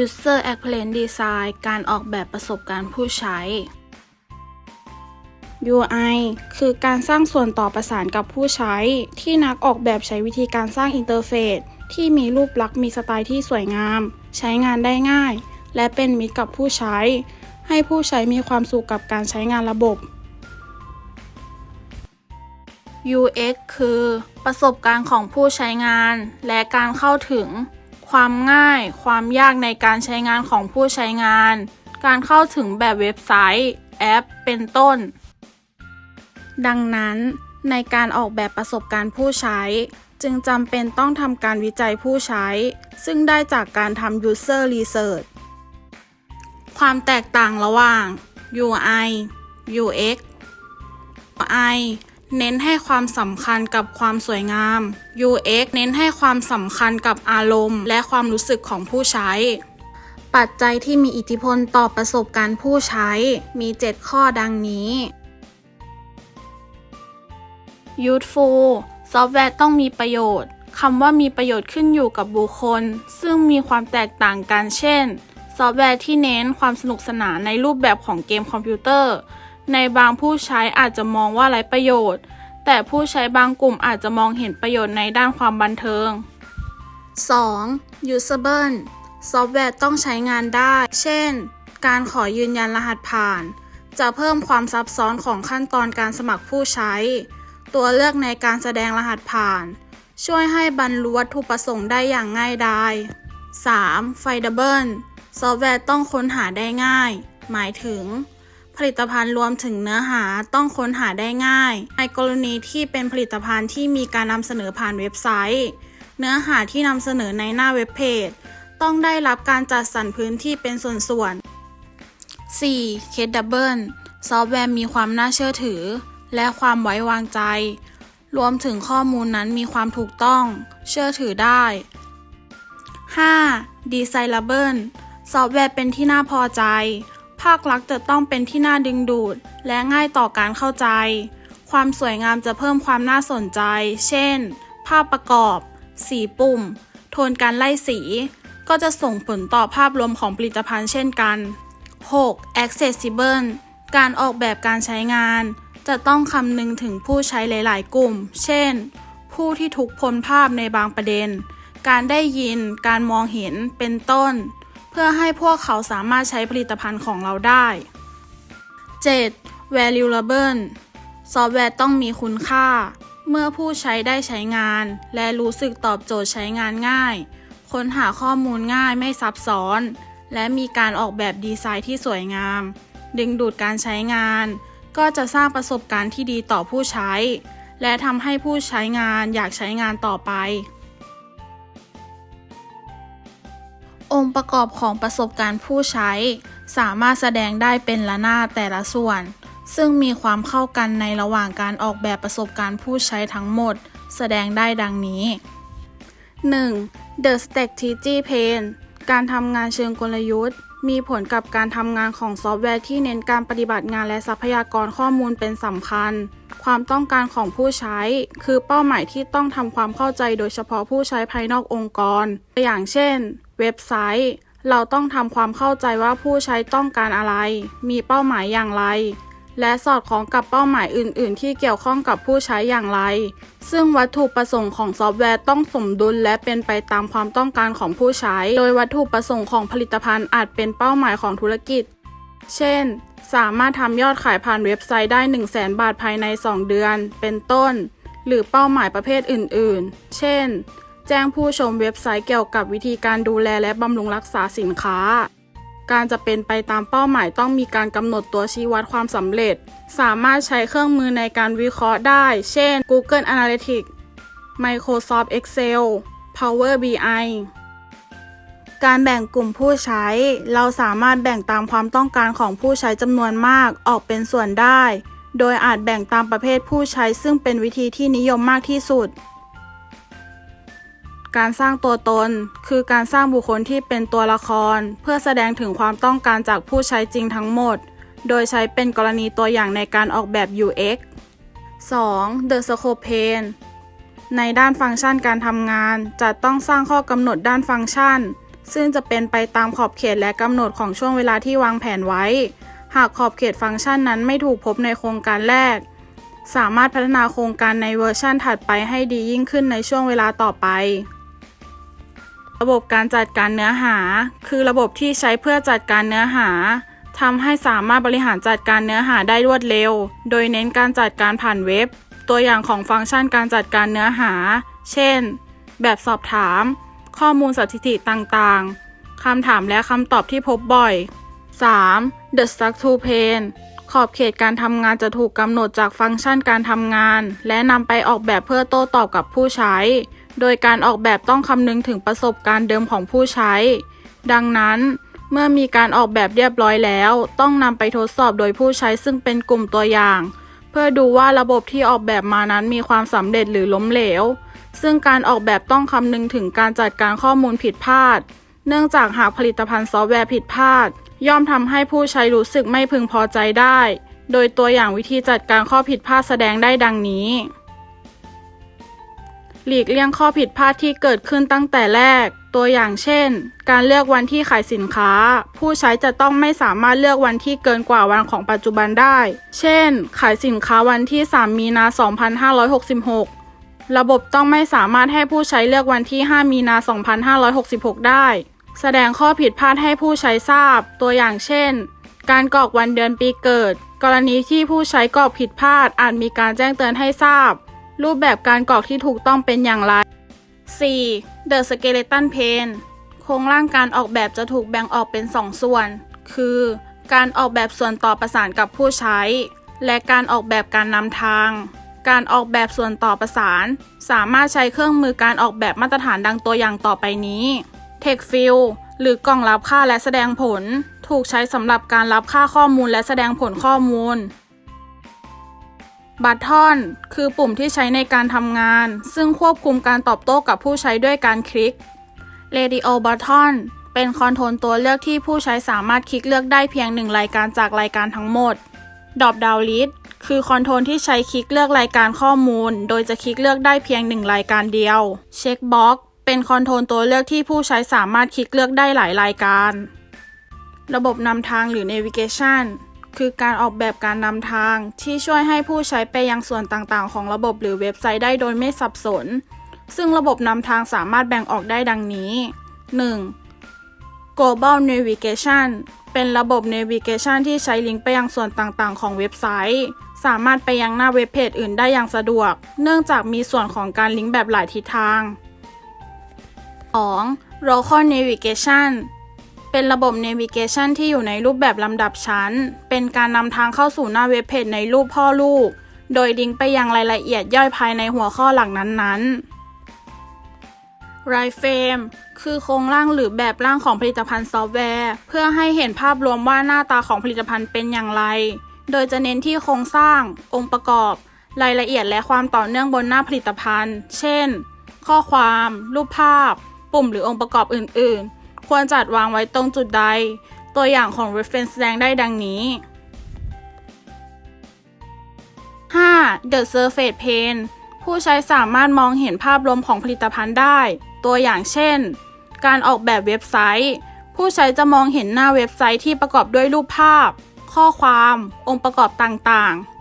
User Experience Design การออกแบบประสบการณ์ผู้ใช้ UI คือการสร้างส่วนต่อประสานกับผู้ใช้ ที่นักออกแบบใช้วิธีการสร้างอินเทอร์เฟซที่มีรูปลักษณ์มีสไตล์ที่สวยงาม ใช้งานได้ง่าย และเป็นมิตรกับผู้ใช้ ให้ผู้ใช้มีความสุขกับการใช้งานระบบ UX คือ ประสบการณ์ของผู้ใช้งาน และการเข้าถึง ความง่าย ความยากในการใช้งานของผู้ใช้งาน การเข้าถึงแบบเว็บไซต์ แอป เป็นต้น ดังนั้น ในการออกแบบประสบการณ์ผู้ใช้ จึงจำเป็นต้องทำการวิจัยผู้ใช้ ซึ่งได้จากการทำ user research ความแตกต่างระหว่าง UI UX UI เน้นให้ความสำคัญกับความสวยงาม UX เน้นให้ความสำคัญกับอารมณ์ และความรู้สึกของผู้ใช้ ปัจจัยที่มีอิทธิพลต่อประสบการณ์ผู้ใช้ มี 7 ข้อดังนี้ Useful ซอฟต์แวร์ต้องมีประโยชน์คำว่ามีประโยชน์ขึ้นอยู่กับบุคคล ซึ่งมีความแตกต่างกันเช่น ซอฟต์แวร์ที่เน้นความสนุกสนานในรูปแบบของเกมคอมพิวเตอร์ ในบางผู้ใช้อาจจะมองว่าไร้ประโยชน์ แต่ผู้ใช้บางกลุ่มอาจจะมองเห็นประโยชน์ในด้านความบันเทิง 2. Usable ซอฟต์แวร์ต้องใช้งานได้ เช่น การขอยืนยันรหัสผ่าน จะเพิ่มความซับซ้อนของขั้นตอนการสมัครผู้ใช้ ตัวเลือกในการแสดงรหัสผ่าน ช่วยให้บรรลุวัตถุประสงค์ได้อย่างง่ายดาย 3. Findable ซอฟต์แวร์ต้องค้นหาได้ง่าย หมายถึง ผลิตภัณฑ์รวมถึงเนื้อหาต้องค้นหาได้ง่าย ในกรณีที่เป็นผลิตภัณฑ์ที่มีการนำเสนอผ่านเว็บไซต์ เนื้อหาที่นำเสนอในหน้าเว็บเพจ ต้องได้รับการจัดสรรพื้นที่เป็นส่วนๆ 4. Credible ซอฟต์แวร์มีความน่าเชื่อถือ และความไว้วางใจ รวมถึงข้อมูลนั้นมีความถูกต้อง เชื่อถือได้ 5. Desirable ซอฟต์แวร์เป็นที่น่าพอใจ ภาคลักษณ์จะต้องเป็นที่น่าดึงดูด และง่ายต่อการเข้าใจ ความสวยงามจะเพิ่มความน่าสนใจ เช่น ภาพประกอบ สีปุ่ม โทนการไล่สี ก็จะส่งผลต่อภาพรวมของผลิตภัณฑ์เช่นกัน 6. Accessible การออกแบบการใช้งาน จะต้องคำนึงถึงผู้ใช้หลาย ๆ กลุ่ม เช่น ผู้ที่ถูกพ้นภาพในบางประเด็น การได้ยิน การมองเห็น เป็นต้น เพื่อให้พวกเขาสามารถใช้ผลิตภัณฑ์ของเราได้ 7. Valuable ซอฟต์แวร์ต้องมีคุณค่า เมื่อผู้ใช้ได้ใช้งาน และรู้สึกตอบโจทย์ใช้งานง่าย ค้นหาข้อมูลง่ายไม่ซับซ้อน และมีการออกแบบดีไซน์ที่สวยงาม ดึงดูดการใช้งาน ก็จะสร้างประสบการณ์ที่ดีต่อผู้ใช้ และทำให้ผู้ใช้งานอยากใช้งานต่อไป องค์ประกอบของประสบการณ์ผู้ใช้ สามารถแสดงได้เป็นละหน้าดแต่ละส่วน ซึ่งมีความเข้ากันในระหว่างการออกแบบประสบการณ์ผู้ใช้ทั้งหมด แสดงได้ดังนี้ 1. The Strategy Pane การทำงานเชิงกลยุทธ์ มีผลกับการทำงานของซอฟต์แวร์ที่เน้นการปฏิบัติงานและทรัพยากรข้อมูลเป็นสำคัญ ความต้องการของผู้ใช้ คือเป้าหมายที่ต้องทำความเข้าใจโดยเฉพาะผู้ใช้ภายนอกองค์กร ตัวอย่างเช่น เว็บไซต์ เราต้องทำความเข้าใจว่าผู้ใช้ต้องการอะไร มีเป้าหมายอย่างไร และสอดคล้องกับเป้าหมายอื่น ๆ ที่เกี่ยวข้องกับผู้ใช้อย่างไร ซึ่งวัตถุประสงค์ของซอฟต์แวร์ต้องสมดุลและเป็นไปตามความต้องการของผู้ใช้ โดยวัตถุประสงค์ของผลิตภัณฑ์อาจเป็นเป้าหมายของธุรกิจ เช่น สามารถทำยอดขายผ่านเว็บไซต์ได้ 1 0 0 0 0แบาทภายใน 2 เดือน เป็นต้น หรือเป้าหมายประเภทอื่น ๆ เช่น จ้งผู้ชมเว็บไซต์เกี่ยวกับวิธีการดูแลและบำรุงรักษาสินค้า การจะเป็นไปตามเป้าหมายต้องมีการกำหนดตัวชี้วัดความสำเร็จ สามารถใช้เครื่องมือในการวิเคราะห์ได้ เช่น Google Analytics Microsoft Excel Power BI การแบ่งกลุ่มผู้ใช้ เราสามารถแบ่งตามความต้องการของผู้ใช้จำนวนมากออกเป็นส่วนได้ โดยอาจแบ่งตามประเภทผู้ใช้ซึ่งเป็นวิธีที่นิยมมากที่สุด การสร้างตัวตน คือการสร้างบุคคลที่เป็นตัวละคร เพื่อแสดงถึงความต้องการจากผู้ใช้จริงทั้งหมด โดยใช้เป็นกรณีตัวอย่างในการออกแบบ UX 2. The Scope Pane ในด้านฟังก์ชันการทำงาน จะต้องสร้างข้อกำหนดด้านฟังก์ชัน ซึ่งจะเป็นไปตามขอบเขตและกำหนดของช่วงเวลาที่วางแผนไว้ หากขอบเขตฟังก์ชันนั้นไม่ถูกพบในโครงการแรก สามารถพัฒนาโครงการในเวอร์ชั่นถัดไปให้ดียิ่งขึ้นในช่วงเวลาต่อไป ระบบการจัดการเนื้อหา คือระบบที่ใช้เพื่อจัดการเนื้อหาทำให้สามารถบริหารจัดการเนื้อหาได้รวดเร็ว โดยเน้นการจัดการผ่านเว็บ ตัวอย่างของฟังก์ชันการจัดการเนื้อหา เช่น แบบสอบถาม ข้อมูลสถิติต่างๆ คำถามและคำตอบที่พบบ่อย 3. The structure pane ขอบเขตการทำงานจะถูกกำหนดจากฟังก์ชันการทำงาน และนำไปออกแบบเพื่อโต้ตอบกับผู้ใช้ โดยการออกแบบต้องคำนึงถึงประสบการณ์เดิมของผู้ใช้ ดังนั้น เมื่อมีการออกแบบเรียบร้อยแล้ว ต้องนำไปทดสอบโดยผู้ใช้ซึ่งเป็นกลุ่มตัวอย่าง เพื่อดูว่าระบบที่ออกแบบมานั้นมีความสำเร็จหรือล้มเหลว ซึ่งการออกแบบต้องคำนึงถึงการจัดการข้อมูลผิดพลาด เนื่องจากหากผลิตภัณฑ์ซอฟต์แวร์ผิดพลาด ย่อมทำให้ผู้ใช้รู้สึกไม่พึงพอใจได้ โดยตัวอย่างวิธีจัดการข้อผิดพลาดแสดงได้ดังนี้ หลีกเลี่ยงข้อผิดพลาดที่เกิดขึ้นตั้งแต่แรก ตัวอย่างเช่น การเลือกวันที่ขายสินค้า ผู้ใช้จะต้องไม่สามารถเลือกวันที่เกินกว่าวันของปัจจุบันได้ เช่น ขายสินค้าวันที่ 3 มีนา 2566 ระบบต้องไม่สามารถให้ผู้ใช้เลือกวันที่ 5 มีนา 2566 ได้ แสดงข้อผิดพลาดให้ผู้ใช้ทราบ ตัวอย่างเช่น การกรอกวันเดือนปีเกิด กรณีที่ผู้ใช้กรอกผิดพลาดอาจมีการแจ้งเตือนให้ทราบ รูปแบบการกรอกที่ถูกต้องเป็นอย่างไร 4. The Skeleton Pane โครงร่างการออกแบบจะถูกแบ่งออกเป็น 2 ส่วน คือ การออกแบบส่วนต่อประสานกับผู้ใช้ และการออกแบบการนำทาง การออกแบบส่วนต่อประสาน สามารถใช้เครื่องมือการออกแบบมาตรฐานดังตัวอย่างต่อไปนี้ TechFill หรือกล่องรับค่าและแสดงผล ถูกใช้สำหรับการรับค่าข้อมูลและแสดงผลข้อมูล บัตทอนคือปุ่มที่ใช้ในการทำงาน ซึ่งควบคุมการตอบโต้กับผู้ใช้ด้วยการคลิก Radio Button เป็นคอนโทรลตัวเลือกที่ผู้ใช้สามารถคลิกเลือกได้เพียงหนึ่งรายการจากรายการทั้งหมด Drop Down List คือคอนโทรลที่ใช้คลิกเลือกรายการข้อมูล โดยจะคลิกเลือกได้เพียงหนึ่งรายการเดียว Checkbox เป็นคอนโทรลตัวเลือกที่ผู้ใช้สามารถคลิกเลือกได้หลายรายการ ระบบนำทางหรือ Navigation คือการออกแบบการนำทาง ที่ช่วยให้ผู้ใช้ไปยังส่วนต่างๆ ของระบบหรือเว็บไซต์ได้โดยไม่สับสน ซึ่งระบบนำทางสามารถแบ่งออกได้ดังนี้ 1. Global Navigation เป็นระบบ Navigation ที่ใช้ลิงก์ไปยังส่วนต่างๆ ของเว็บไซต์ สามารถไปยังหน้าเว็บเพจอื่นได้อย่างสะดวก เนื่องจากมีส่วนของการลิงก์แบบหลายทิศทาง 2. Local Navigation เป็นระบบ Navigation ที่อยู่ในรูปแบบลำดับชั้น เป็นการนำทางเข้าสู่หน้าเว็บเพจในรูปพ่อลูก โดยลิงไปยังรายละเอียดย่อยภายในหัวข้อหลักนั้นๆ r i f r a m e คือโครงร่างหรือแบบร่างของผลิตภัณฑ์ซอฟต์แวร์ เพื่อให้เห็นภาพรวมว่าหน้าตาของผลิตภัณฑ์เป็นอย่างไร โดยจะเน้นที่โครงสร้าง องค์ประกอบ รายละเอียดและความต่อเนื่องบนหน้าผลิตภัณฑ์ เช่น ข้อความ รูปภาพ ปุ่มหรือองค์ประกอบอื่น ๆ ควรจัดวางไว้ตรงจุดใด ตัวอย่างของ reference แสดงได้ดังนี้ 5. The Surface Pane ผู้ใช้สามารถมองเห็นภาพรวมของผลิตภัณฑ์ได้ ตัวอย่างเช่น การออกแบบเว็บไซต์ ผู้ใช้จะมองเห็นหน้าเว็บไซต์ที่ประกอบด้วยรูปภาพ ข้อความ องค์ประกอบต่างๆ